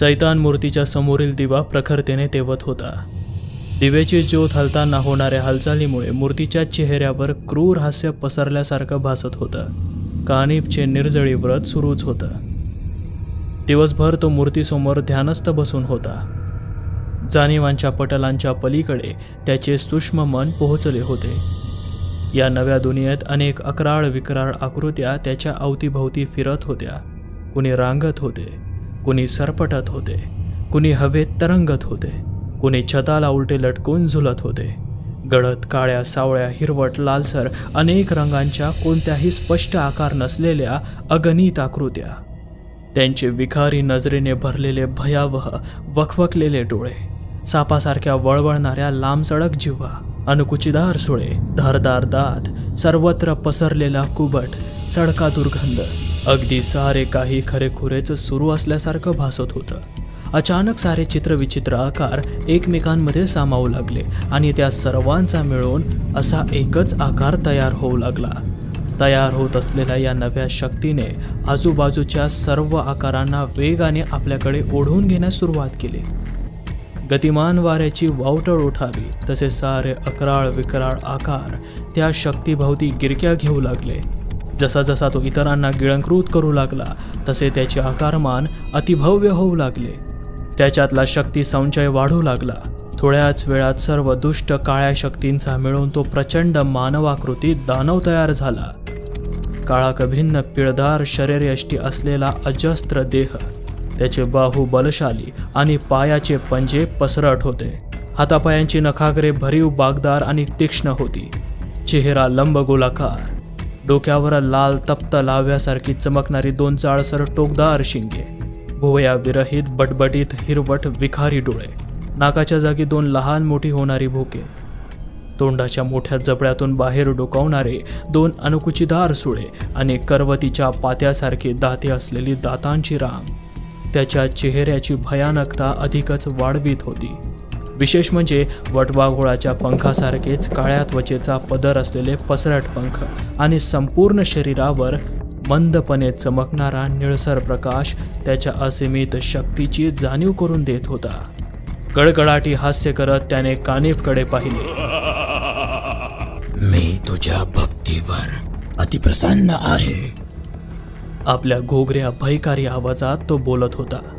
चैतान मूर्तीच्या समोरील दिवा प्रखरतेने तेवत होता. दिव्याची ज्योत हलताना होणाऱ्या हालचालीमुळे मूर्तीच्या चेहऱ्यावर क्रूर हास्य पसरल्यासारखं भासत होतं. कानिपचे निर्जळी व्रत सुरूच होतं. दिवसभर तो मूर्तीसमोर ध्यानस्थ बसून होता. जाणीवांच्या पटलांच्या पलीकडे त्याचे सूक्ष्म मन पोहोचले होते. या नव्या दुनियेत अनेक अकराळ विकराळ आकृत्या त्याच्या अवतीभोवती फिरत होत्या. कुणी रांगत होते. कुणी सरपटत होते कुणी हवेत तरंगत होते कुणी छताला उलटे लटकून झुलत होते. गडद काळ्या सावळ्या हिरवट लालसर अनेक रंगांच्या कोणत्याही स्पष्ट आकार नसलेल्या अगणित आकृत्या. त्यांचे विखारी नजरेने भरलेले भयावह वखवकलेले डोळे सापासारख्या वळवळणाऱ्या लांबसडक जिव्हा अनुकुचीदार सुळे धारदार दात सर्वत्र पसरलेला कुबट सडका दुर्गंध अगदी सारे काही खरेखुरेच सुरू असल्यासारखं भासत होतं. अचानक सारे चित्रविचित्र आकार एकमेकांमध्ये सामावू लागले आणि त्या सर्वांचा मिळून असा एकच आकार तयार होऊ लागला. तयार होत असलेल्या या नव्या शक्तीने आजूबाजूच्या सर्व आकारांना वेगाने आपल्याकडे ओढून घेण्यास सुरुवात केली. गतिमान वाऱ्याची वावटळ उठावी तसे सारे अकराळ विकराळ आकार त्या शक्तीभोवती गिरक्या घेऊ लागले. जसा जसा तो इतरांना गिळंकृत करू लागला तसे त्याचे आकारमान अतिभव्य होऊ लागले. त्याच्यातला शक्ती संचय वाढू लागला. थोड्याच वेळात सर्व दुष्ट काळ्या शक्तींचा मिळून तो प्रचंड मानवाकृती दानव तयार झाला. काळाकभिन्न पिळदार शरीरयष्टी असलेला अजस्त्र देह त्याचे बाहू बलशाली आणि पायाचे पंजे पसरट होते. हातापायांची नखागरे भरीव बागदार आणि तीक्ष्ण होती. चेहरा लंबगोलाकार डोक्यावर लाल तप्त लाव्यासारखी चमकणारी दोन चाळसर टोकदार शिंगे. भुवया विरहित बटबटीत हिरवट विखारी डोळे. नाकाच्या जागी दोन लहान मोठी होणारी भोके. तोंडाच्या मोठ्या जबड्यातून बाहेर डोकावणारे दोन अनुकुचीदार सुळे आणि करवतीच्या पात्यासारखी दाते असलेली दातांची रांग. त्याच्या चेहऱ्याची भयानकता अधिकच वाढवीत होती. विशेष म्हणजे वटवाघोळाच्या पंखासारखेच काळ्या त्वचेचा पदर असलेले पसरट पंख आणि संपूर्ण शरीरावर मंदपणे चमकणारा निळसर प्रकाश त्याच्या असीमित शक्तीची जाणीव करून देत होता. गडगडाटी हास्य करत त्याने कानिफकडे पाहिले. मी तुझ्या भक्तीवर अतिप्रसन्न आहे. आपल्या घोगऱ्या भयकारी आवाजात तो बोलत होता.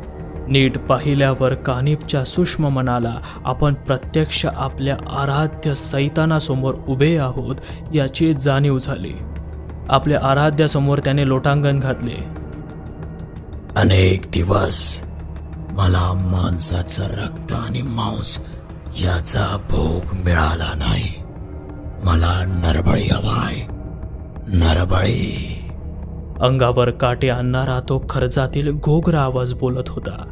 नीट पाहिल्यावर कानिपच्या सूक्ष्म मनाला आपण प्रत्यक्ष आपल्या आराध्य सैतानासमोर उभे आहोत याची जाणीव झाली. आपल्या आराध्यासमोर त्याने लोटांगण घातले. अनेक दिवस मला माणसाचं रक्त आणि मांस याचा भोग मिळाला नाही. मला नरबळी हवाय. नरबळी. अंगावर काटे आणणारा तो खर्चातील घोगरा आवाज बोलत होता.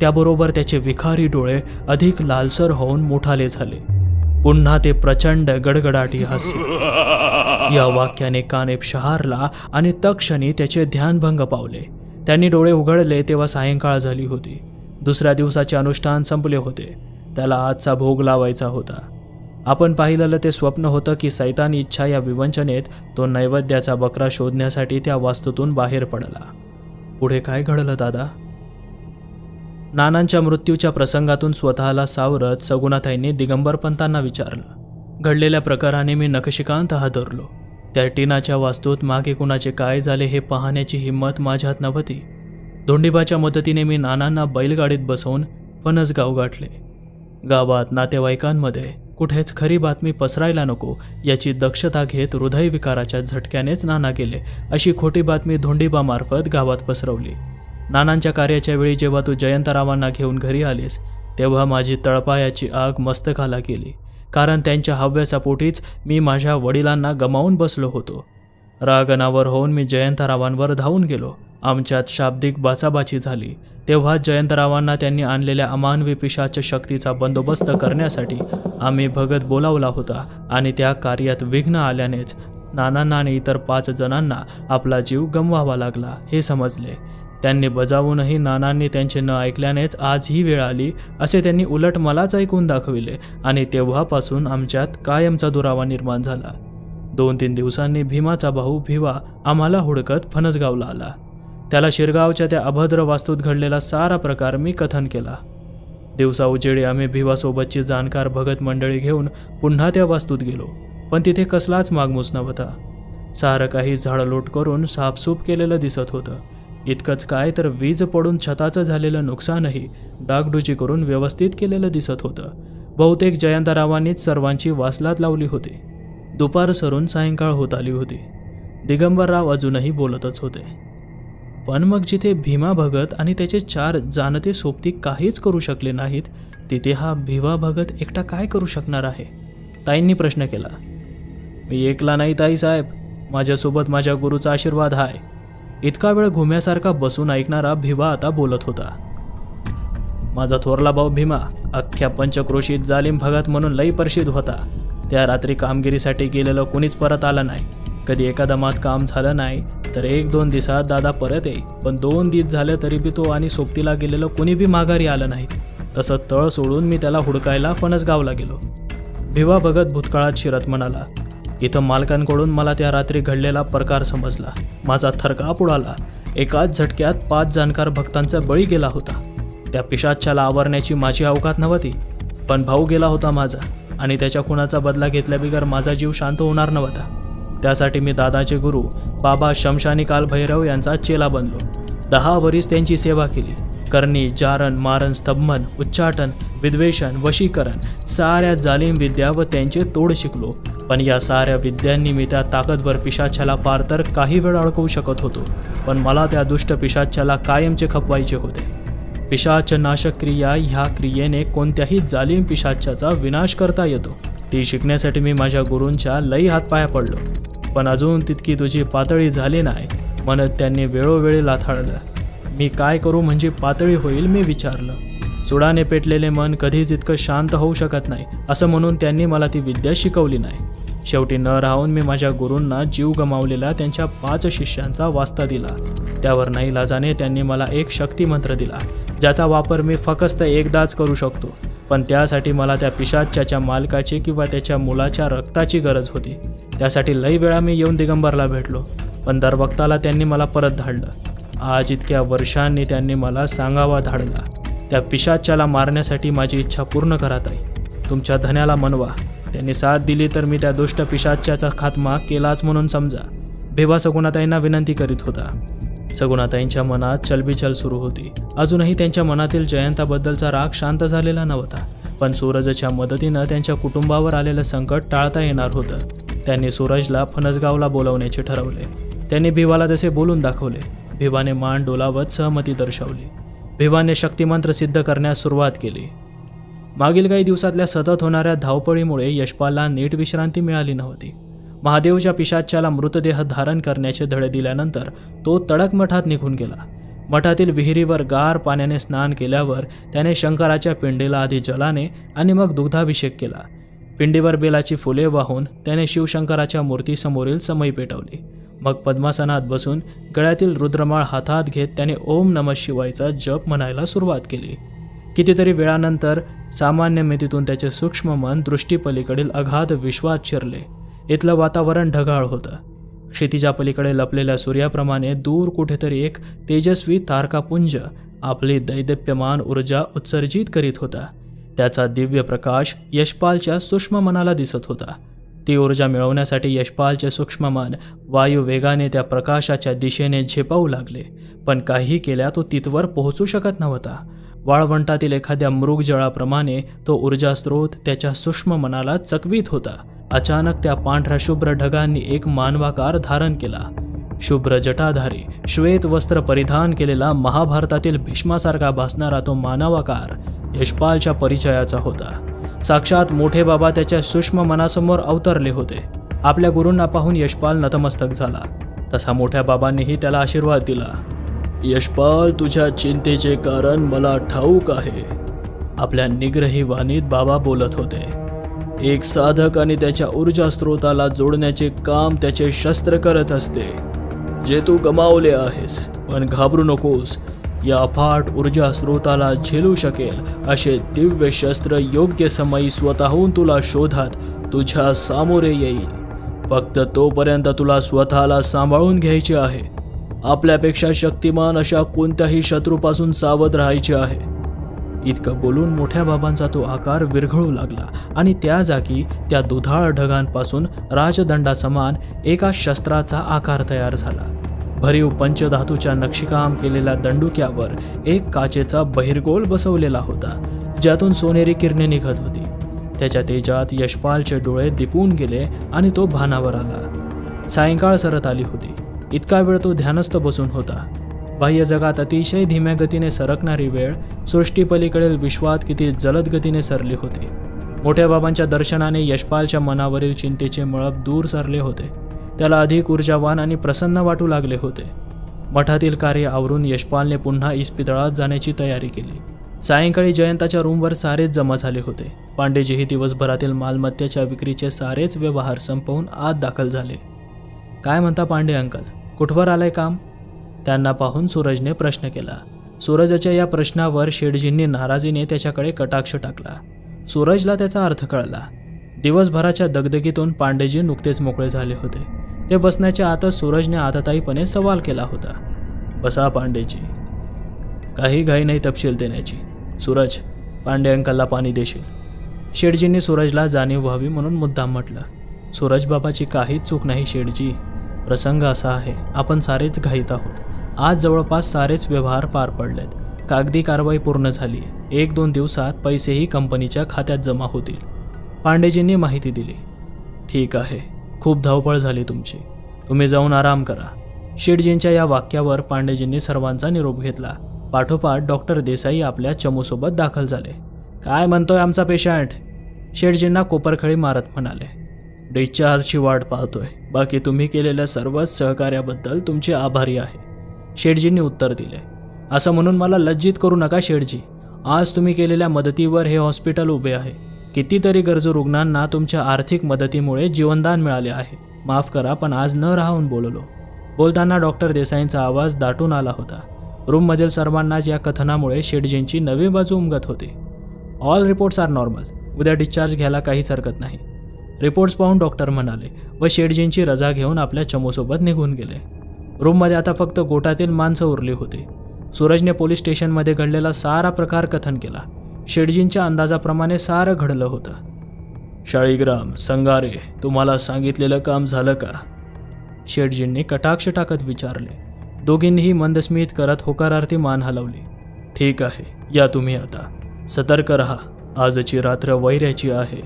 त्याबरोबर त्याचे विखारी डोळे अधिक लालसर होऊन मोठाले झाले. पुन्हा ते प्रचंड गडगडाटी हसले या वाक्याने कानेप शहारला आणि तक्षणी त्याचे ध्यानभंग पावले. त्यांनी डोळे उघडले तेव्हा सायंकाळ झाली होती. दुसऱ्या दिवसाचे अनुष्ठान संपले होते. त्याला आजचा भोग लावायचा होता. आपण पाहिलेलं ते स्वप्न होतं की सैतानी इच्छा या विवंचनेत तो नैवेद्याचा बकरा शोधण्यासाठी त्या वास्तूतून बाहेर पडला. पुढे काय घडलं दादा? नानांच्या मृत्यूच्या प्रसंगातून स्वतःला सावरत सगुणाताईंनी दिगंबर पंतांना विचारलं. घडलेल्या प्रकाराने मी नखशिकांत हादरलो. त्या टीनाच्या वास्तूत मागे कुणाचे काय झाले हे पाहण्याची हिंमत माझ्यात नव्हती. धोंडीबाच्या मदतीने मी नानांना बैलगाडीत बसवून फणसगाव गाठले. गावात नातेवाईकांमध्ये कुठेच खरी बातमी पसरायला नको याची दक्षता घेत हृदयविकाराच्या झटक्यानेच नाना गेले अशी खोटी बातमी धोंडीबामार्फत गावात पसरवली. नानांच्या कार्याच्या वेळी जेव्हा तू जयंतरावांना घेऊन घरी आलीस तेव्हा माझी तळपायाची आग मस्तकाला गेली. कारण त्यांच्या हव्यासापोटीच मी माझ्या वडिलांना गमावून बसलो होतो. रागनावर होऊन मी जयंतरावांवर धावून गेलो. आमच्यात शाब्दिक बाचाबाची झाली. तेव्हा जयंतरावांना त्यांनी आणलेल्या अमानवी पिशाच शक्तीचा बंदोबस्त करण्यासाठी आम्ही भगत बोलावला होता आणि त्या कार्यात विघ्न आल्यानेच नानांना आणि इतर पाच जणांना आपला जीव गमवावा लागला हे समजले. त्यांनी बजावूनही नानांनी त्यांचे न ऐकल्यानेच आज ही वेळ आली असे त्यांनी उलट मलाच ऐकून दाखविले आणि तेव्हापासून आमच्यात कायमचा दुरावा निर्माण झाला. दोन तीन दिवसांनी भीमाचा भाऊ भिवा आम्हाला हुडकत फणसगावला आला. त्याला शिरगावच्या त्या अभद्र वास्तूत घडलेला सारा प्रकार मी कथन केला. दिवसा उजेडी आम्ही भिवासोबतची जाणकार भगत मंडळी घेऊन पुन्हा त्या वास्तूत गेलो पण तिथे कसलाच मागमूस नव्हता. सारं काही झाडलोट करून साफसूफ केलेलं दिसत होतं. इतकंच काय तर वीज पडून छताचं झालेलं नुकसानही डागडुजी करून व्यवस्थित केलेलं दिसत होतं. बहुतेक जयंतरावांनीच सर्वांची वासलात लावली होती. दुपार सरून सायंकाळ होत आली होती. दिगंबरराव अजूनही बोलतच होते. पण मग जिथे भीमा भगत आणि त्याचे चार जानते सोबती काहीच करू शकले नाहीत तिथे हा भीमा भगत एकटा काय करू शकणार आहे? ताईंनी प्रश्न केला. मी एकला नाही ताई साहेब. माझ्यासोबत माझ्या गुरुचा आशीर्वाद आहे इतका वेळ घुम्यासारखा बसून ऐकणारा भिवा आता बोलत होता. माझा थोरला भाऊ भीमा अख्ख्या पंचक्रोशीत जालिम भगत म्हणून लई परशीद होता. त्या रात्री कामगिरीसाठी गेलेलं कुणीच परत आलं नाही. कधी एका दमात काम झालं नाही तर एक दोन दिवसात दादा परत येई. पण दोन दिवस झाले तरी बी तो आणि सोबतीला गेलेलं कुणी बी माघारी आलं नाही. तसं तळ सोडून मी त्याला हुडकायला फणसगावला गेलो. भिवा भगत भूतकाळात शिरत म्हणाला इथं मालकांकडून मला त्या रात्री घडलेला प्रकार समजला. माझा थरकाप उडाला. एकाच झटक्यात पाच जाणकार भक्तांचा बळी गेला होता. त्या पिशाच्याला आवरण्याची माझी अवकात नव्हती पण भाऊ गेला होता माझा आणि त्याच्या खुनाचा बदला घेतल्याबिगर माझा जीव शांत होणार नव्हता. त्यासाठी मी दादाचे गुरु बाबा शमशानी काल भैरव यांचा चेला बनलो. दहा वरीस त्यांची सेवा केली. करणे जारण मारण स्तंभन उच्चाटन विद्वेषण वशीकरण साऱ्या जालीम विद्या व त्यांचे तोड शिकलो. पण या साऱ्या विद्यांनी मी त्या ताकदवर पिशाच्याला फार तर काही वेळ अडकवू शकत होतो. पण मला त्या दुष्ट पिशाच्याला कायमचे खपवायचे होते. पिशाच नाशक क्रिया ह्या क्रियेने कोणत्याही जालीम पिशाच्याचा विनाश करता येतो. ती शिकण्यासाठी मी माझ्या गुरूंच्या लई हातपाया पडलो. पण अजून तितकी तुझी पातळी झाली नाही. म्हणत त्यांनी वेळोवेळी लाथाळलं. मी काय करू म्हणजे पातळी होईल मी विचारलं. चुडाने पेटलेले मन कधीच इतकं शांत होऊ शकत नाही असं म्हणून त्यांनी मला ती विद्या शिकवली नाही. शेवटी न राहून मी माझ्या गुरूंना जीव गमावलेला त्यांच्या पाच शिष्यांचा वास्ता दिला. त्यावर नाही लाजाने त्यांनी मला एक शक्तिमंत्र दिला ज्याचा वापर मी फक्त एकदाच करू शकतो. पण त्यासाठी मला त्या पिशाच्याच्या मालकाची किंवा त्याच्या मुलाच्या रक्ताची गरज होती. त्यासाठी लई वेळा मी येऊन दिगंबरला भेटलो पण दर वक्ताला त्यांनी मला परत धाडलं. आज इतक्या वर्षांनी त्यांनी मला सांगावा धाडला. त्या पिशाच्याला मारण्यासाठी माझी इच्छा पूर्ण करत आहे. तुमच्या धन्याला मनवा. त्यांनी साथ दिली तर मी त्या दुष्ट पिशाच्याचा खात्मा केलाच म्हणून समजा. भेवा सगुणाताईंना विनंती करीत होता. सगुणाताईंच्या मनात चलबिचल सुरू होती. अजूनही त्यांच्या मनातील जयंताबद्दलचा राग शांत झालेला नव्हता. पण सूरजच्या मदतीनं त्यांच्या कुटुंबावर आलेलं संकट टाळता येणार होतं. त्यांनी सूरजला फणसगावला बोलवण्याचे ठरवले. त्यांनी भिवाला तसे बोलून दाखवले. भिवाने मान डोलावत सहमती दर्शवली. भिवाने शक्तिमंत्र सिद्ध करण्यास सुरुवात केली. मागील काही दिवसातल्या सतत होणाऱ्या धावपळीमुळे यशपालला नीट विश्रांती मिळाली नव्हती. महादेवच्या पिशाच्याला मृतदेह धारण करण्याचे धडे दिल्यानंतर तो तडक मठात निघून गेला. मठातील विहिरीवर गार पाण्याने स्नान केल्यावर त्याने शंकराच्या पिंडीला आधी जलाने आणि मग दुग्धाभिषेक केला. पिंडीवर बेलाची फुले वाहून त्याने शिवशंकराच्या मूर्तीसमोरील समई पेटवली. मग पद्मासनात बसून गळ्यातील रुद्रमाळ हातात घेत त्याने ओम नम शिवायचा जप म्हणायला सुरुवात केली. कितीतरी वेळानंतर सामान्य मितीतून त्याचे सूक्ष्म मन दृष्टीपलीकडील अगाध विश्वात शिरले. इथलं वातावरण ढगाळ होतं. क्षितिजा पलीकडे लपलेल्या सूर्याप्रमाणे दूर कुठेतरी एक तेजस्वी तारकापुंज आपली दैदप्यमान ऊर्जा उत्सर्जित करीत होता. त्याचा दिव्य प्रकाश यशपालच्या सूक्ष्म मनाला दिसत होता. ती ऊर्जा मिळवण्यासाठी यशपालचे सूक्ष्म मन वायू वेगाने त्या प्रकाशाच्या दिशेने झेपावू लागले. पण काही केल्या तो तिथवर पोहोचू शकत नव्हता. वाळवंटातील एखाद्या मृगजळाप्रमाणे तो ऊर्जा स्रोत त्याच्या सूक्ष्म मनाला चकवीत होता. अचानक त्या पांढऱ्या शुभ्र ढगांनी एक मानवाकार धारण केला. शुभ्र जटाधारी श्वेत वस्त्र परिधान केलेला महाभारतातील भीष्मासारखा भासणारा तो मानवाकार यशपालच्या परिचयाचा होता. साक्षात मोठे बाबा त्याच्या सूक्ष्म मनासमोर अवतरले होते. आपल्या गुरूंना पाहून यशपाल नतमस्तक झाला. तसा मोठ्या बाबांनीही त्याला आशीर्वाद दिला. यशपाल तुझ्या चिंतेचे कारण मला ठाऊक आहे. आपल्या निग्रही वाणीत बाबा बोलत होते. एक साधक आणि त्याच्या ऊर्जा स्रोताला जोडण्याचे काम त्याचे शस्त्र करत असते. जे तू गमावले आहेस पण घाबरू नकोस. या अफाट ऊर्जा स्रोताला झेलू शकेल असे दिव्य शस्त्र योग्य समयी स्वतःहून तुला शोधात तुझ्या सामोरे येईल. फक्त तोपर्यंत तुला स्वतःला सांभाळून घ्यायचे आहे. आपल्यापेक्षा शक्तिमान अशा कोणत्याही शत्रूपासून सावध राहायचे आहे. इतकं बोलून मोठ्या बाबांचा तो आकार विरघळू लागला आणि त्या जागी त्या दुधाळ ढगांपासून राजदंडासमान एका शस्त्राचा आकार तयार झाला. भरीव पंचधातूच्या नक्षीकाम केलेल्या दंडुक्यावर एक काचेचा बहिर्गोल बसवलेला होता ज्यातून सोनेरी किरणे निघत होती. त्याच्या तेजात यशपालचे डोळे दिपून गेले आणि तो भानावर आला. सायंकाळ सरत आली होती. इतका वेळ तो ध्यानस्थ बसून होता. बाह्य जगात अतिशय धीम्या गतीने सरकणारी वेळ सृष्टीपलीकडील विश्वात किती जलद गतीने सरली होती. मोठ्या बाबांच्या दर्शनाने यशपालच्या मनावरील चिंतेचे मळप दूर सरले होते. त्याला अधिक ऊर्जावान आणि प्रसन्न वाटू लागले होते. मठातील कार्य आवरून यशपालने पुन्हा इस्पितळात जाण्याची तयारी केली. सायंकाळी जयंताच्या रूमवर सारेच जमा झाले होते. पांडेजीही दिवसभरातील मालमत्तेच्या विक्रीचे सारेच व्यवहार संपवून आत दाखल झाले. काय म्हणता पांडे अंकल? कुठवर आलंय काम? त्यांना पाहून सूरजने प्रश्न केला. सूरजच्या या प्रश्नावर शेडजींनी नाराजीने त्याच्याकडे कटाक्ष टाकला. सूरजला त्याचा अर्थ कळला. दिवसभराच्या दगदगीतून पांडेजी नुकतेच मोकळे झाले होते. ते बसण्याच्या आतच सूरजने आतताईपणे सवाल केला होता. बसा पांडेजी काही घाई नाही तपशील देण्याची. सूरज पांडे अंकलला पाणी देशील. शेडजींनी सूरजला जाणीव व्हावी म्हणून मुद्दाम म्हटलं. सूरज बाबाची काहीच चूक नाही शेडजी प्रसंग असा आहे आपण सारेच घाईत आहोत. आज जवळपास सारेच व्यवहार पार पडलेत. कागदी कारवाई पूर्ण झाली एक दोन दिवसात पैसेही कंपनीच्या खात्यात जमा होतील. पांडेजींनी माहिती दिली. ठीक आहे. खूप धावपळ झाली तुमची. तुम्ही जाऊन आराम करा. शेटजींच्या या वाक्यावर पांडेजींनी सर्वांचा निरोप घेतला. पाठोपाठ डॉक्टर देसाई आपल्या चमूसोबत दाखल झाले. काय म्हणतोय आमचा पेशंट? शेटजींना कोपरखळी मारत म्हणाले. डिस्चार्जची वाट पाहतोय. बाकी तुम्ही केलेल्या सर्वच सहकार्याबद्दल तुमचे आभारी आहे. शेटजींनी उत्तर दिले. असं म्हणून मला लज्जित करू नका शेटजी आज तुम्ही केलेल्या मदतीवर हे हॉस्पिटल उभे आहे. कितीतरी गरजू रुग्णांना तुमच्या आर्थिक मदतीमुळे जीवनदान मिळाले आहे. माफ करा पण आज न राहून बोललो. बोलताना डॉक्टर देसाईंचा आवाज दाटून आला होता. रूममधील सर्वांनाच या कथनामुळे शेटजींची नवी बाजू उमगत होती. ऑल रिपोर्ट्स आर नॉर्मल उद्या डिस्चार्ज घ्यायला काहीच हरकत नाही. रिपोर्ट्स पाहून डॉक्टर म्हणाले व शेटजींची रजा घेऊन आपल्या चमूसोबत निघून गेले. रूममध्ये आता फक्त गोटातील माणसं उरली होती. सूरजने पोलीस स्टेशनमध्ये घडलेला सारा प्रकार कथन केला. शेटजींच्या अंदाजाप्रमाणे सारं घडलं होतं. शाळीग्राम संगारे तुम्हाला सांगितलेलं काम झालं का? शेटजींनी कटाक्ष टाकत विचारले. दोघींनीही मंदस्मित करत होकारार्थी मान हलवली. ठीक आहे या तुम्ही आता. सतर्क रहा. आजची रात्र वैऱ्याची आहे.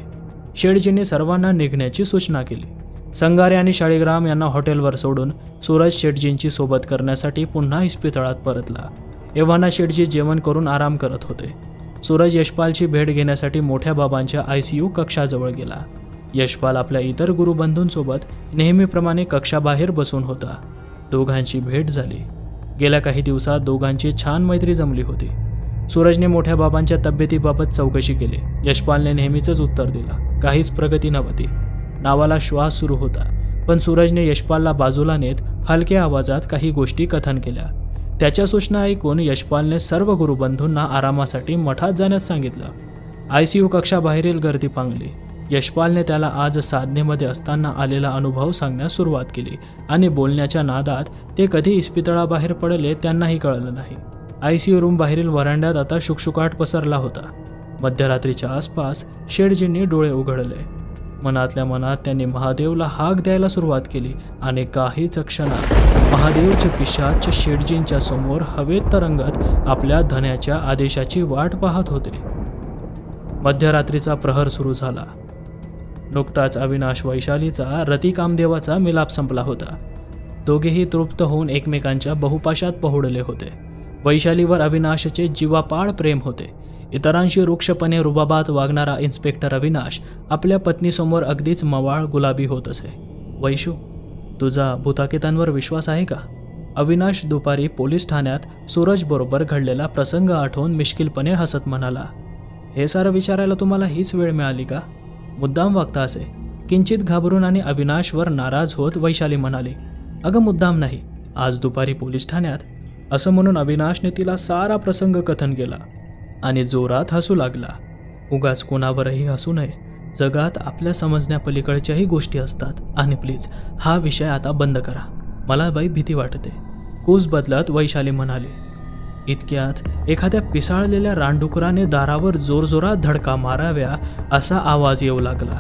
शेडजींनी सर्वांना निघण्याची सूचना केली. संगारे आणि शाळीग्राम यांना हॉटेलवर सोडून सूरज शेटजींची सोबत करण्यासाठी पुन्हा इस्पितळात परतला. एव्हाना शेटजी जेवण करून आराम करत होते. सूरज यशपालची भेट घेण्यासाठी मोठ्या बाबांच्या आय सी यू कक्षाजवळ गेला. यशपाल आपल्या इतर गुरुबंधूंसोबत नेहमीप्रमाणे कक्षाबाहेर बसून होता. दोघांची भेट झाली. गेल्या काही दिवसात दोघांची छान मैत्री जमली होती. सूरजने मोठ्या बाबांच्या तब्येतीबाबत चौकशी केली. यशपालने नेहमीचंच उत्तर दिलं. काहीच प्रगती नव्हती. नावाला श्वास सुरू होता. पण सूरजने यशपालला बाजूला नेत हलक्या आवाजात काही गोष्टी कथन केल्या. त्याच्या सूचना ऐकून यशपालने सर्व गुरुबंधूंना आरामासाठी मठात जाण्यास सांगितलं. आय सी यू कक्षाबाहेरील गर्दी पांगली. यशपालने त्याला आज साधनेमध्ये असताना आलेला अनुभव सांगण्यास सुरुवात केली आणि बोलण्याच्या नादात ते कधी इस्पितळाबाहेर पडले त्यांनाही कळलं नाही. आय सी यू रूम बाहेरील वरांड्यात आता शुकशुकाट पसरला होता. मध्यरात्रीच्या आसपास शेडजींनी डोळे उघडले. मनातल्या मनात त्यांनी महादेवला हाक द्यायला सुरुवात केली आणि काहीच क्षणात महादेवचे पिशाच शेटजींच्या समोर हवेत तरंगत आपल्या धन्याच्या आदेशाची वाट पाहत होते. मध्यरात्रीचा प्रहर सुरू झाला. नुकताच अविनाश वैशालीचा रती कामदेवाचा मिलाप संपला होता. दोघेही तृप्त होऊन एकमेकांच्या बहुपाशात पहुडले होते. वैशालीवर अविनाशचे जीवापाड प्रेम होते. इतरांशी वृक्षपणे रुबाबात वागणारा इन्स्पेक्टर अविनाश आपल्या पत्नीसमोर अगदीच मवाळ गुलाबी होत असे. वैशू तुझा भूताकितांवर विश्वास आहे का? अविनाश दुपारी पोलीस ठाण्यात सूरजबरोबर घडलेला प्रसंग आठवून मिश्किलपणे हसत म्हणाला हे सारं विचारायला तुम्हाला हीच वेळ मिळाली का? मुद्दाम वागता असे. किंचित घाबरून आणि अविनाशवर नाराज होत वैशाली म्हणाली अगं मुद्दाम नाही आज दुपारी पोलीस ठाण्यात. असं म्हणून अविनाशने तिला सारा प्रसंग कथन केला. आणि जोरात हसू लागला. उगाच कोणावरही हसू नये. जगात आपल्या समजण्यापलीकडच्याही गोष्टी असतात. आणि प्लीज हा विषय आता बंद करा. मला बाई भीती वाटते. कूस बदलत वैशाली म्हणाली इतक्यात एखाद्या पिसाळलेल्या रानडुकराने दारावर जोरजोरात धडका माराव्या असा आवाज येऊ लागला.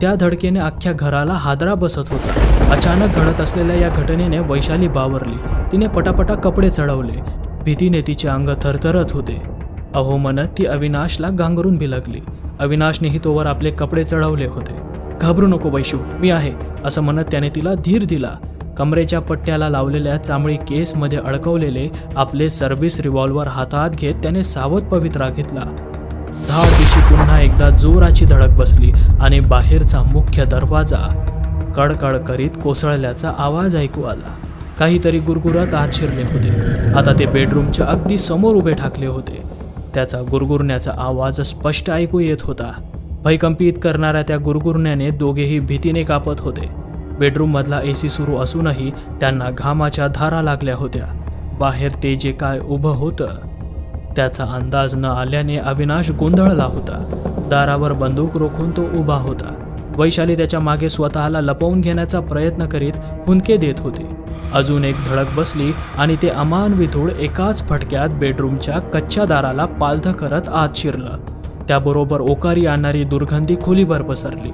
त्या धडकेने अख्ख्या घराला हादरा बसत होता. अचानक घडत असलेल्या या घटनेने वैशाली बावरली. तिने पटापटा कपडे चढवले. भीतीने तिचे अंग थरथरत होते. अहो म्हणत ती अविनाशला गांगरून भिलकली अविनाशनेही तोवर आपले कपडे चढवले होते. घाबरू नको वैशू मी आहे असं म्हणत त्याने तिला धीर दिला. कमरेच्या पट्ट्याला लावलेल्या चांबळी केसमध्ये अडकवलेले आपले सर्व्हिस रिव्हॉल्वर हातात घेत त्याने सावध पवित्रा घेतला. धाड दिशी पुन्हा एकदा जोराची धडक बसली आणि बाहेरचा मुख्य दरवाजा कडकड करीत कोसळल्याचा आवाज ऐकू आला. काहीतरी गुरगुरत आत शिरले होते. आता ते बेडरूमच्या अगदी समोर उभे ठाकले होते. त्याचा गुरगुरण्याचा आवाज स्पष्ट ऐकू येत होता. भयकंपित करणाऱ्या त्या गुरगुरण्याने दोघेही भीतीने कापत होते. बेडरूममधला ए सी सुरू असूनही त्यांना घामाच्या धारा लागल्या होत्या. बाहेर ते जे काय उभं होतं त्याचा अंदाज न आल्याने अविनाश गोंधळला होता. दारावर बंदूक रोखून तो उभा होता. वैशाली त्याच्यामागे स्वतःला लपवून घेण्याचा प्रयत्न करीत हुंदके देत होती. अजून एक धडक बसली आणि ते अमान विधूळ एकाच फटक्यात बेडरूमच्या कच्च्या दाराला पालथं करत आत शिरलं. त्याबरोबर ओकारी आणणारी दुर्गंधी खोलीभर पसरली.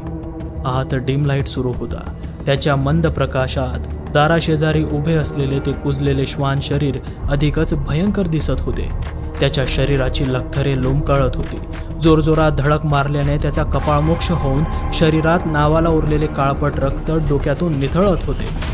आत डिम लाइट सुरू होता. त्याच्या मंद प्रकाशात दाराशेजारी उभे असलेले ते कुजलेले श्वान शरीर अधिकच भयंकर दिसत होते. त्याच्या शरीराची लखथरे लोंबकळत होती. जोरजोरात धडक मारल्याने त्याचा कपाळमोक्ष होऊन शरीरात नावाला उरलेले काळपट रक्त डोक्यातून निथळत होते.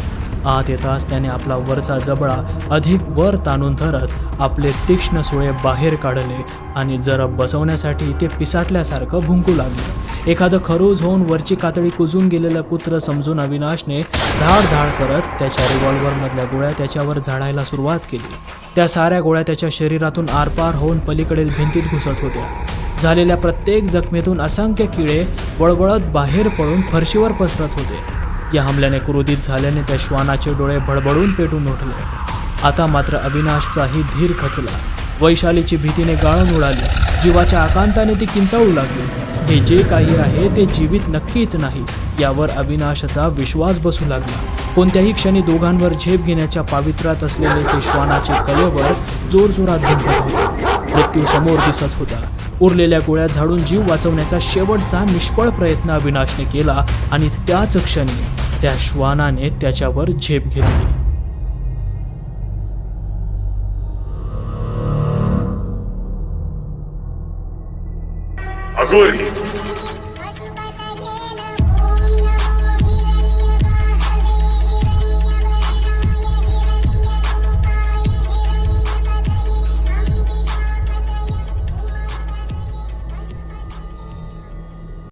आत येताच त्याने आपला वरचा जबडा अधिक वर ताणून धरत आपले तीक्ष्ण सुळे बाहेर काढले आणि जरा बसवण्यासाठी ते पिसाटल्यासारखं भुंकू लागले. एखादं खरूज होऊन वरची कातडी कुजून गेलेलं कुत्र समजून अविनाशने धाड धाड करत त्याच्या रिव्हॉल्व्हरमधल्या गोळ्या त्याच्यावर झाडायला सुरुवात केली. त्या साऱ्या गोळ्या त्याच्या शरीरातून आरपार होऊन पलीकडील भिंतीत घुसत होत्या. झालेल्या प्रत्येक जखमेतून असंख्य किडे वळवळत बाहेर पडून फरशीवर पसरत होते. या हमल्याने क्रोधित झाल्याने त्या श्वानाचे डोळे भडबडून पेटून उठले. आता मात्र अविनाशचाही धीर खचला. वैशालीची भीतीने गाळण उडाली. जीवाच्या आकांताने ती किंचाळू लागली. हे जे काही आहे ते जीवित नक्कीच नाही यावर अविनाशचा विश्वास बसू लागला. कोणत्याही क्षणी दोघांवर झेप घेण्याच्या पावित्र्यात असलेले ते श्वानाचे कलेवर जोरजोरात धुंकत होते. मृत्यू समोर दिसत होता. उरलेल्या गोळ्या झाडून जीव वाचवण्याचा शेवटचा निष्फळ प्रयत्न अविनाशने केला आणि त्याच क्षणी त्या श्वानाने त्याच्यावर झेप घेतली.